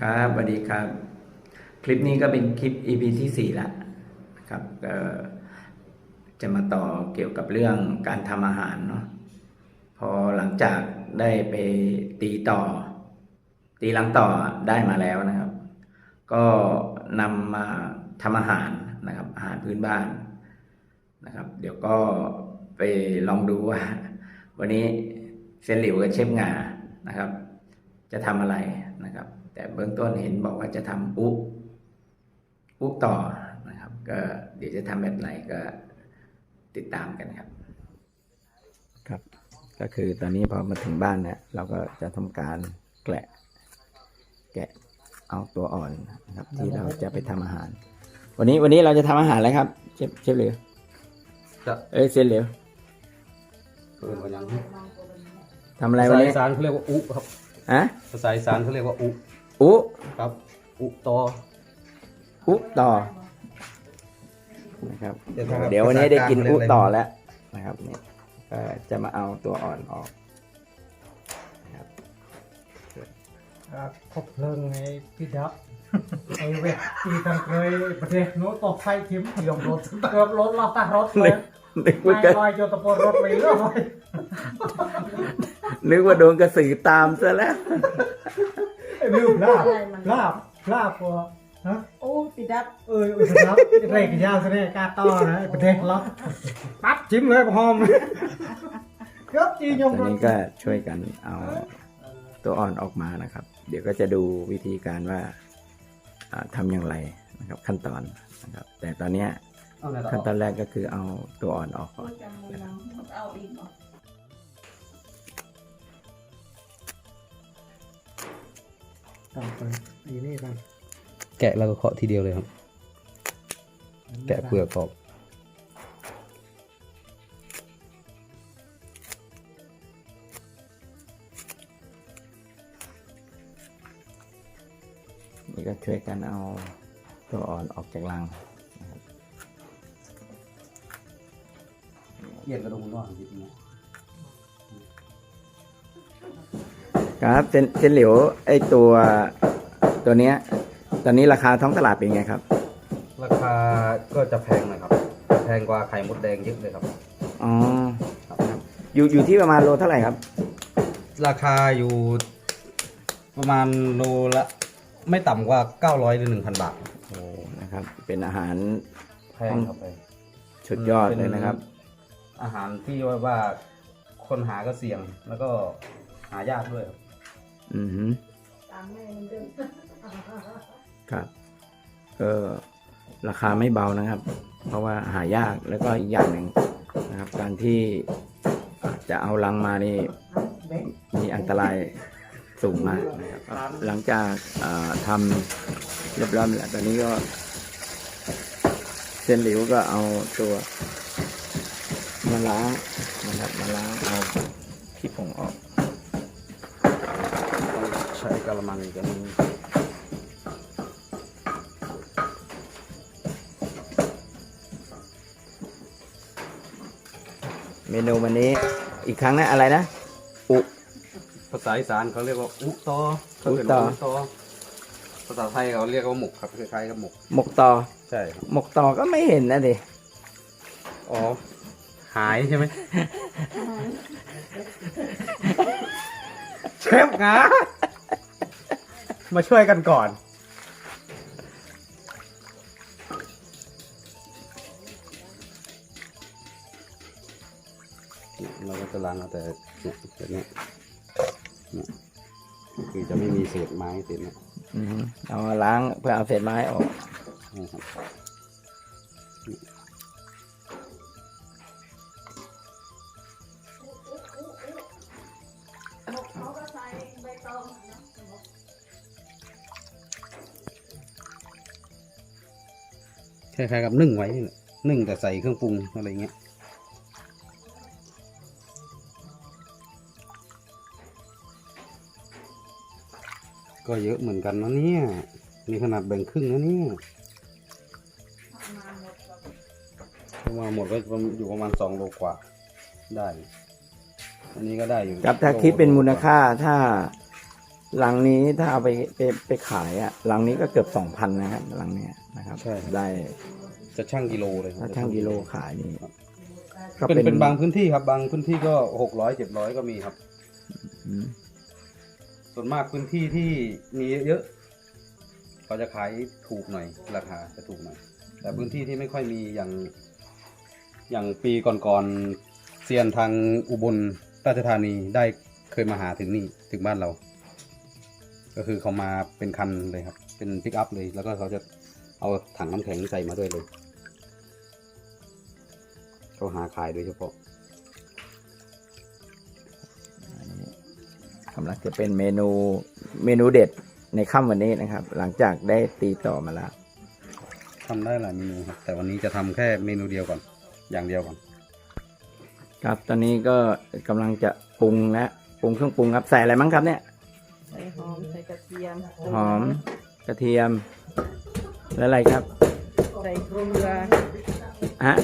ครับสวัสดีครับ คลิปนี้ก็เป็นคลิป EP ที่4แล้วนะครับจะมาต่อเกี่ยวกับเรื่องการทำอาหารเนาะพอหลังจากได้ไปตีต่อ ตีหลังต่อได้มาแล้วนะครับ ก็นำมาทำอาหารนะครับ อาหารพื้นบ้านนะครับ เดี๋ยวก็ไปลองดูว่า วันนี้เซนหลิวกับเชฟงานะครับ จะทำอะไรนะครับ แต่เบื้องต้นเห็นบอกว่าจะทำอุอุต่อนะครับ ก็เดี๋ยวจะทำแบบไหนก็ติดตามกันครับ ครับ ก็คือตอนนี้พอมาถึงบ้านเนี่ยเราก็จะทำการแกะ แกะเอาตัวอ่อนนะครับ ที่เราจะไปทำอาหาร วันนี้วันนี้เราจะทำอาหารอะไรครับ เชฟเชฟเหลวจะเอ้ยเซนเหลวเปิดมายังทำอะไรภาวันษานี้อีสานเขาเรียกว่าอุครับอะภาษาอีสานเขาเรียกว่าอุ อุครับ อุตออุต่อนะครับเดี๋ยวครับเดี๋ยววันนี้ได้กินภาษากลางอุเรียกอะไรต่อแล้วนะครับเนี่ยก็จะมาเอาตัวอ่อนออกนะครับอ่าคบเพลิงไอ้พี่ดับไอ้เวทที่ทางเคยประเทศโน้ตตกไฟเข็มยอมรถเกือบรถเราตัดรถเลยนึกว่าไม่ลอยจนตะโกนรถไปเรื่อยเลยนึกว่าโดนกระสือตามซะแล้ว ไอ้วิวลาบลาบลาบกว่าฮะโอ้ปิดับเอออุตรับเรกยาวซะเนี่ยกล้าต้อนะไอ้ประเทศล็อกปั๊บจิ้มเลยพร้อมเกือบจียอมตอนรถนี้ก็ช่วยกันเอาตัวอ่อนออกมานะครับ เดี๋ยวก็จะดูวิธีการว่าอ่าทำอย่างไรนะครับ ขั้นตอนนะครับ แต่ตอนเนี้ยเอาไหนต่ขั้นตออนแรกก็คือเอาตัวอ่อนออกก่โอ้อนจำมือลังเอาอีกเหรอ ต่อไปอีนี่กันแกะแล้วก็เคาะทีเดียวเลยครับ แกะเปลือกออกนี่ก็ช่วยกันเอาตัวอ่อนออกจากรังเย็นกระดงนอกนิดนึง ครับเจนเจนเหลียวไอตัวตัวเนี้ยตอนนี้ราคาท้องตลาดเป็นไงครับ ราคาก็จะแพงหน่อยครับ แพงกว่าไข่มดแดงเยอะเลยครับ อ๋ออยู่อยู่ที่ประมาณโลเท่าไหร่ครับ ราคาอยู่ประมาณโลละไม่ต่ำกว่า 900หรือ1,000 บาทโอ้นะครับ เป็นอาหารแพงครับแพง สุดยอดเลยนะครับ อาหารที่ว่าว่าคนหาก็เสี่ยงแล้วก็หายากด้วยครับ อือหือตามแม่มันเดิมครับก็ราคาไม่เบานะครับ เพราะว่าหายากแล้วก็อีกอย่างหนึ่งนะครับ การที่จะเอาลังมานี่มีอันตรายสูงมากนะครับ หลังจากอ่าทำเรียบร้อยแล้วตอนนี้ก็ เส้นหลิวก็เอาตัวมาล้างนะครับมาล้างเอาขี้ผงออก ใช้กระมังอีกอันนึงเมนูวันนี้อีกครั้งนะอะไรนะอุภาษาอีสานเขาเรียกว่าอุตออุตออุตอภาษาไทยเขาเรียกว่าหมกครับคล้ายๆกับหมกหมกต่อใช่ครับหมกต่อก็ไม่เห็นนะดิอ๋อหายใช่ไหมเชฟงา มาช่วยกันก่อน เราก็จะล้างเอาแต่เนี่ยแบบเนี้ยเนี่ยคือจะไม่มีเศษไม้เศษเนี่ย อือฮึเอามาล้างเพื่อเอาเศษไม้ออก นะครับ คล้ายๆกับนึ่งไว้นี่แหละนึ่งแต่ใส่เครื่องปรุงอะไรเงี้ยก็เยอะเหมือนกันนะเนี่ย มีขนาดแบ่งครึ่งนะเนี่ยมาหมดแล้วประมาณหมดก็อยู่ประมาณสองโลกว่าได้ อันนี้ก็ได้อยู่ ครับถ้าคิดเป็นมูลค่าถ้า ลังนี้ถ้าเอาไปไปไปขายอะลังนี้ก็เกือบสองพันนะครับลังเนี้ยนะครับ ใช่ครับ ได้จะช่างกิโลเลยครัถ้าช่างกิโลขายนี่ก็เป็นเป็นบางพื้นที่ครับ บางพื้นที่ก็หกร้อยเจ็ดร้อยก็มีครับ อืมส่วนมากพื้นที่ที่มีเยอะๆเขาจะขายถูกหน่อย ราคาจะถูกหน่อย แต่พื้นที่ที่ไม่ค่อยมีอย่าง อย่างปีก่อนๆเซียนทางอุบลราชธานีได้เคยมาหาถึงนี่ถึงบ้านเรา ก็คือเขามาเป็นคันเลยครับ เป็นปิกอัพเลย แล้วก็เขาจะเอาถังน้ำแข็งใส่มาด้วยเลย เขาหาขายโดยเฉพาะกำลังจะเป็นเมนูเมนูเด็ดในค่ำวันนี้นะครับ หลังจากได้ตีต่อมาแล้วทำได้หลายเมนูครับ แต่วันนี้จะทำแค่เมนูเดียวก่อน อย่างเดียวก่อน ครับ ตอนนี้ก็กำลังจะปรุงและปรุงเครื่องปรุงครับ ใส่อะไรมั้งครับเนี่ย ใส่หอมใส่กระเทียมหอมกระเทียม และอะไรครับ ใส่เกลือฮะ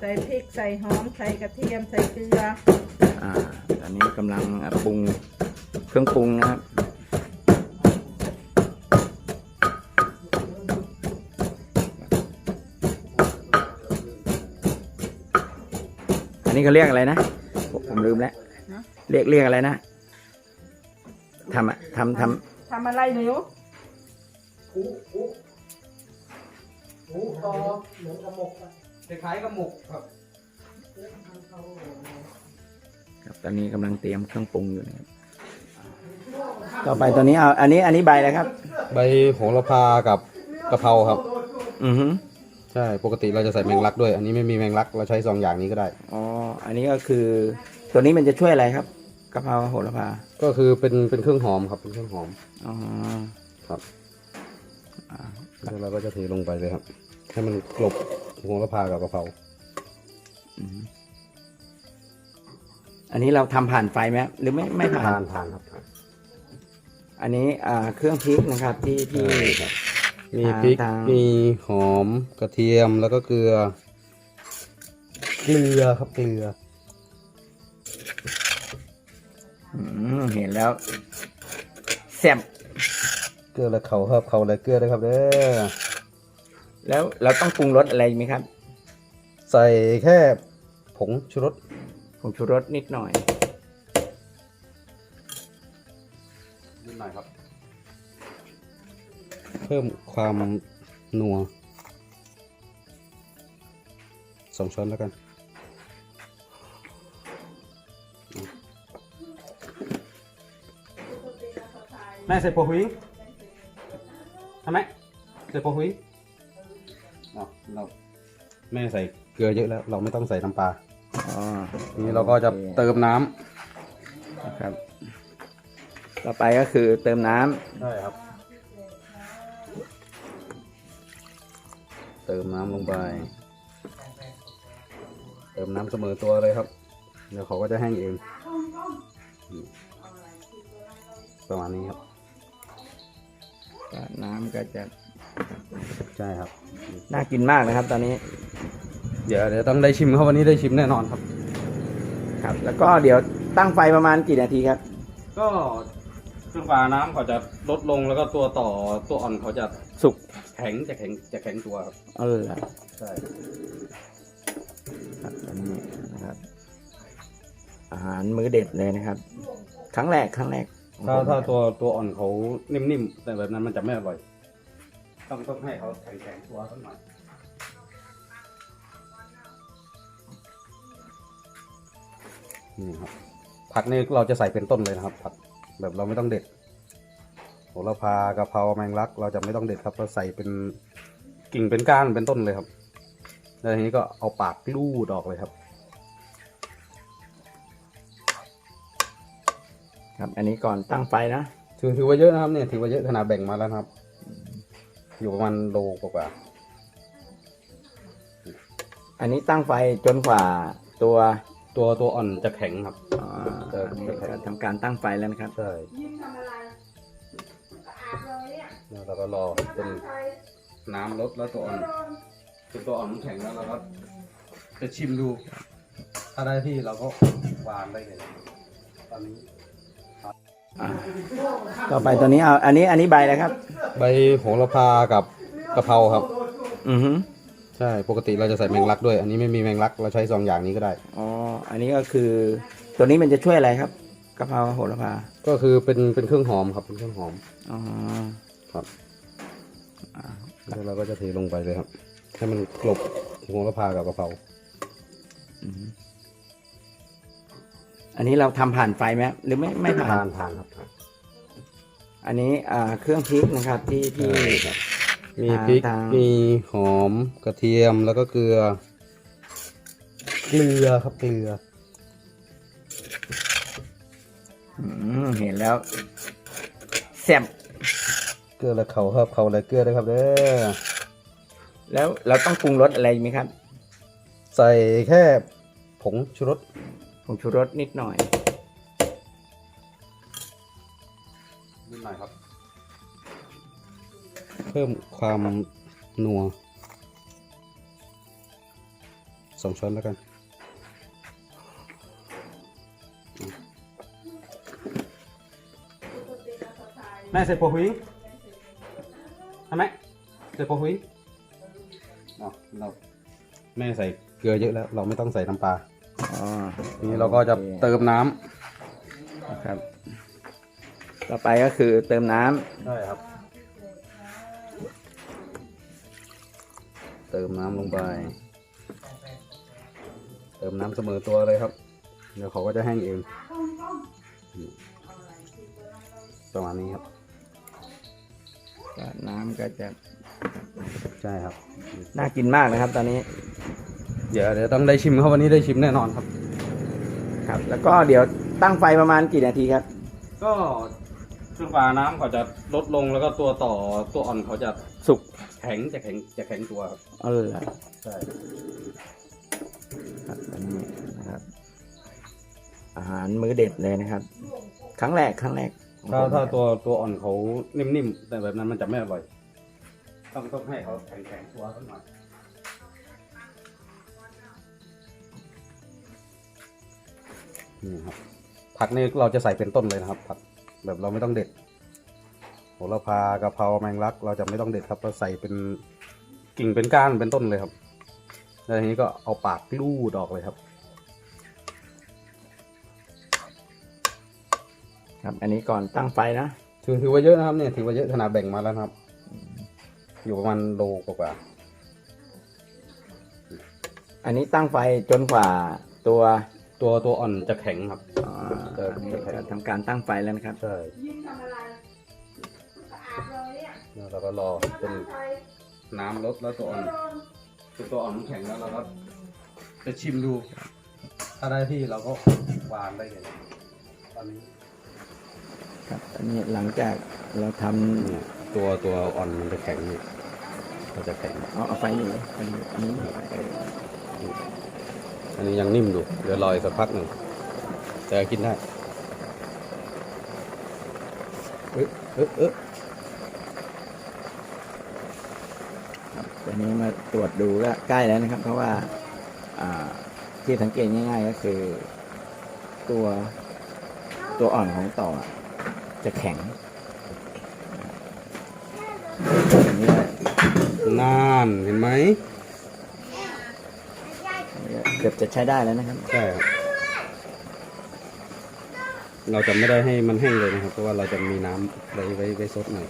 ใส่พริกใส่หอมใส่กระเทียมใส่เกลืออ่าตอนนี้กำลังปรุงเครื่องปรุงนะครับอันนี้เขาเรียกอะไรนะ ผมผมลืมแล้วเรียกเรียกอะไรนะทำอะทำททำอะไรหนูหูต่อเหมือนกระหมกอะคล้ายๆกับหมกครับำครับตอนนี้กำลังเตรียมเครื่องปรุงอยู่นะครับ ต่อไปตอนนี้เอาอันนี้อันนี้ใบอะไรครับ ใบโหระพากับกะเพราครับ อือฮึใช่ปกติเราจะใส่แมงลักด้วย อันนี้ไม่มีแมงลักเราใช้สองอย่างนี้ก็ได้ อ๋ออันนี้ก็คือ ตัวนี้มันจะช่วยอะไรครับ กะเพราโหระพาก็คือเป็นเป็นเครื่องหอมครับเป็นเครื่องหอมอ๋อครับอ่าแล้วเราก็จะเทลงไปเลยครับ ให้มันกลบโหระพากับกะเพราอืมอันนี้เราทำผ่านไฟไหมครับหรือไม่ไม่ผ่าทานนทานครับทานอันนี้อ่าเครื่องพริกนะครับ ที่ที่ใช่ครับมีพริกทางมีหอมกระเทียมแล้วก็เกลือ เกลือครับเกลือ เห็นแล้วแซ่บเกลือและเขาครับเขาและเกลือด้วยครับเด้อแล้วเราต้องปรุงรสอะไรไหมครับ ใส่แค่ผงชูรสผงชูรสนิดหน่อยนิดหน่อยครับ เพิ่มความนัวสองช้อนแล้วกัน แม่ใส่โปหุยทำไหมใส่โปหุยเอาเราแม่ใส่เกลือเยอะแล้ว เราไม่ต้องใส่น้ำปลาอ๋อทีนี้เราก็จะโอคเติมน้ำนะครับ ต่อไปก็คือเติมน้ำใช่ครับ เติมน้ำลงไป เติมน้ำเสมอตัวเลยครับ เดี๋ยวเขาก็จะแห้งเองอืมประมาณนี้ครับ ก็น้ำก็จะใช่ครับ น่ากินมากนะครับ ตอนนี้ เดี๋ยวเดี๋ยวต้องได้ชิมครับวันนี้ได้ชิมแน่นอนครับ ครับ แล้วก็เดี๋ยวตั้งไฟประมาณกี่นาทีครับ ก็จนกว่าน้ำเขาจะลดลงแล้วก็ตัวต่อตัวอ่อนเขาจะสุกแข็งจะแข็งจะแข็งตัวครับเออใช่ครับอันนี้นะครับ อาหารมื้อเด็ดเลยนะครับ ครั้งแรกครั้งแรกของ ถ้าผมถ้าตัวตัวอ่อนเขานิ่มๆ แต่แบบนั้นมันจะไม่อร่อย ต้องต้องให้เขาแข็งๆตัวสักหน่อยนี่ครับผักนี่เราจะใส่เป็นต้นเลยนะครับ ผักแบบเราไม่ต้องเด็ดโหระพากะเพราแมงลัก เราจะไม่ต้องเด็ดครับเราใส่เป็นกิ่งเป็นก้านเป็นต้นเลยครับแล้วทีนี้ก็เอาปากลูดออกเลยครับ ครับ อันนี้ก่อนตั้งไฟนะถือถือว่าเยอะนะครับเนี่ยถือว่าเยอะขนาดแบ่งมาแล้วนะครับ อยู่ประมาณโลกว่าอันนี้ตั้งไฟจนกว่าตัวๆตัวตัวอ่อนจะแข็งครับอ่าเอออันนี้ก็ทำการตั้งไฟแล้วนะครับ ใช่แล้วเราก็รอจนน้ำลดแล้วตัวอ่อนจนตัวอ่อนมันแข็งแล้วเราก็จะชิมดู ถ้าได้ที่เราก็วางได้เลยตอนนี้อะ ต่อไปตัวนี้เอาอันนี้อันนี้ใบอะไรครับ ใบโหระพากับกะเพราครับ อือฮึใช่ปกติเราจะใส่แมงลักด้วย อันนี้ไม่มีแมงลักเราใช้สองอย่างนี้ก็ได้อ๋ออันนี้ก็คือ ตัวนี้มันจะช่วยอะไรครับกะเพราโหระพาก็คือเป็นเป็นเครื่องหอมครับเป็นเครื่องหอมอ๋อครับแล้วเราก็จะเทลงไปเลยครับให้มันกลบโหระพากับกะเพราอือฮึ อันนี้เราทำผ่านไฟไหมหรือไม่ไม่ผ่าทานนทานครับทานอันนี้อ่าเครื่องพริกนะครับที่ที่มีพริก ทาง มีหอมกระเทียมแล้วก็เกลือ เกลือครับเกลือ อืมเห็นแล้วแซ่บเกลือและเขาครับเขาและเกลือด้วยครับเด้อแล้วเราต้องปรุงรสอะไรไหมครับ ใส่แค่ผงชูรสผ งชูรสนิดหน่อย นิดหน่อยครับ เพิ่มความนัวสองช้อนแล้วกัน แม่ใส่โปะหุยทำไหมใส่โปะหุยอ๋อเราแม่ใส่เกลือเยอะแล้ว เราไม่ต้องใส่น้ำปลา อ๋อทีนี้เราก็จะเติมน้นะครับ ต่อไปก็คือเติมน้ำำใช่ครับเติมน้ำลงไป เติมน้ำเสมอตัวเลยครับ เดี๋ยวเขาก็จะแห้งเองอืมประมาณนี้ครับ ก็น้ำก็จะใช่ครับ น่ากินมากนะครับ ตอนนี้ เดี๋ยวเดี๋ยวต้องได้ชิมครับวันนี้ได้ชิมแน่นอนครับ ครับ แล้วก็เดี๋ยวตั้งไฟประมาณกี่นาทีครับ ก็เครื่องปลาน้ำเขาจะลดลงแล้วก็ตัวต่อตัวอ่อนเขาจะสุกแข็งจะแข็งจะแข็งตัวครับเออใช่ครับอันนี้นะครับ อาหารมื้อเด็ดเลยนะครับ ครั้งแรกครั้งแรกของถ้าผมถ้าตัวตัวอ่อนเขานิ่มๆแต่แบบนั้นมันจะไม่อร่อย ต้องต้องให้เขาแข็งๆตัวสักหน่อย นี่ครับ ผักนี่เราจะใส่เป็นต้นเลยนะครับ ผักแบบเราไม่ต้องเด็ดโหระพากะเพราแมงลัก เราจะไม่ต้องเด็ดครับเราใส่เป็นกิ่งเป็นก้านเป็นต้นเลยครับแล้วทีนี้ก็เอาปากลูดออกเลยครับ ครับ อันนี้ก่อนตั้งไฟนะถือถือว่าเยอะนะครับเนี่ยถือว่าเยอะขนาดแบ่งมาแล้วนะครับ อยู่ประมาณโลกว่าอันนี้ตั้งไฟจนกว่าตัวๆ ตัวตัวอ่อนจะแข็งครับอ่าจะอันนี้จะแข็งจะทำการตั้งไฟแล้วนะครับ ใช่ยิ้มทำอะไรสะอาดเลยเนี่ยแล้วเราก็รอเป็นน้ำลดแล้วตัวอ่อนตัวตัวอ่อนมันแข็งแล้วเราก็จะชิมดู ถ้าได้ที่เราก็วางได้เลยตอนนี้ครับอันนี้หลังจากเราทำเนี่ยตัวตัวอ่อนมันจะแข็งเนี่ยก็จะแข็งเอาเอาไฟนี่เลยอันนี้อันนี้เอออันนี้ยังนิ่มอยู่เดี๋ยวรออีกสักพักหนึ่งแต่กินได้เอ๊ะเอ๊ะเอ๊ะครับตัวนี้มาตรวจดูก็ใกล้แล้วนะครับ เพราะว่าอ่าที่สังเกตง่ายๆ ก็คือ ตัวตัวอ่อนของต่อจะแข็งอันนี้นานเห็นไหม เกือบจะใช้ได้แล้วนะครับ ใช่ครับ เราจะไม่ได้ให้มันแห้งเลยนะครับ เพราะว่าเราจะมีน้ำไว้ไว้ไว้ซดหน่อย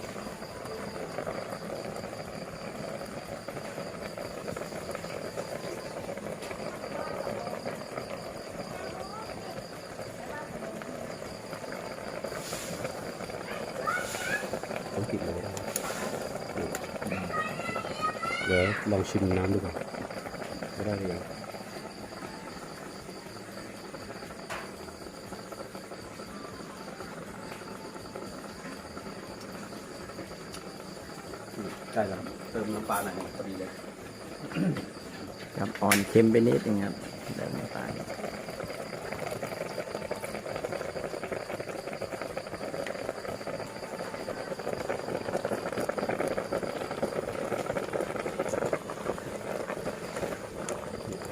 ต้องปิดเลยเดี๋ยวลองชิมน้ำดูก่อนไม่ได้หรือยั ปลาหน่อยพอดีเลยครับอ่อนเค็มไปนิดนึงครับเดี๋ยวไม่ตาย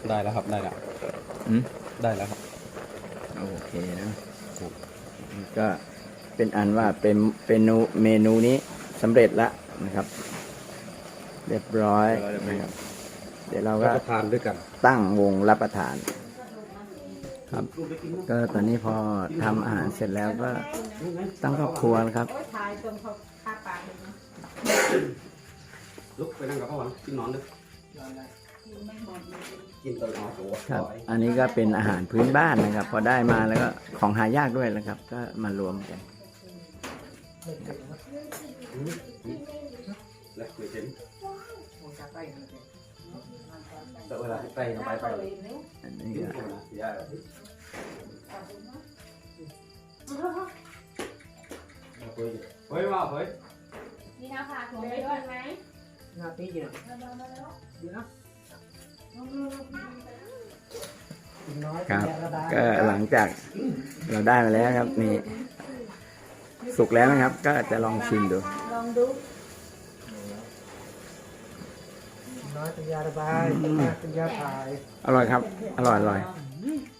ได้แล้วครับได้แล้วอืมได้แล้วครับ โอเคนะครับนี่ก็เป็นอันว่าเป็นเป็นเมนูเมนูนี้สำเร็จแล้วนะครับ เรียบร้อยนะครับเดี๋ยวเรารับก็ประทานด้วยกัน ตั้งวงรับประทาน ครับ ก็ตอนนี้พอทำอาหารเสร็จแล้วก็ตั้งครอบครัวนะครับโอ้ยถ่ายตรงเขาคาปากเลยนะลุกไปนั่งกับพ่อวะกินนอนดึกกินไม่หมดเลยกินตอนนอนตัวครับ อันนี้ก็เป็นอาหารพื้นบ้านนะครับ พอได้มาแล้วก็ของหายากด้วยนะครับ ก็มารวมกัน และคุยเต็ม แต่เวลาไปเราไปไปอันนี้กินก็ยาเฮ้ยมาเฮ้ยนี่นะค่ะถุงไปด้วยไหมหน้าทีเดียวดีนะกินน้อยครับแยะระดาก็หลังจากเราได้มาแล้วครับนี่สุกแล้วนะครับ ก็จะลองชิมดูลองดู น้อยเป็นยาระบายมากเป็นยาถ่าย อร่อยครับ อร่อยอร่อยอ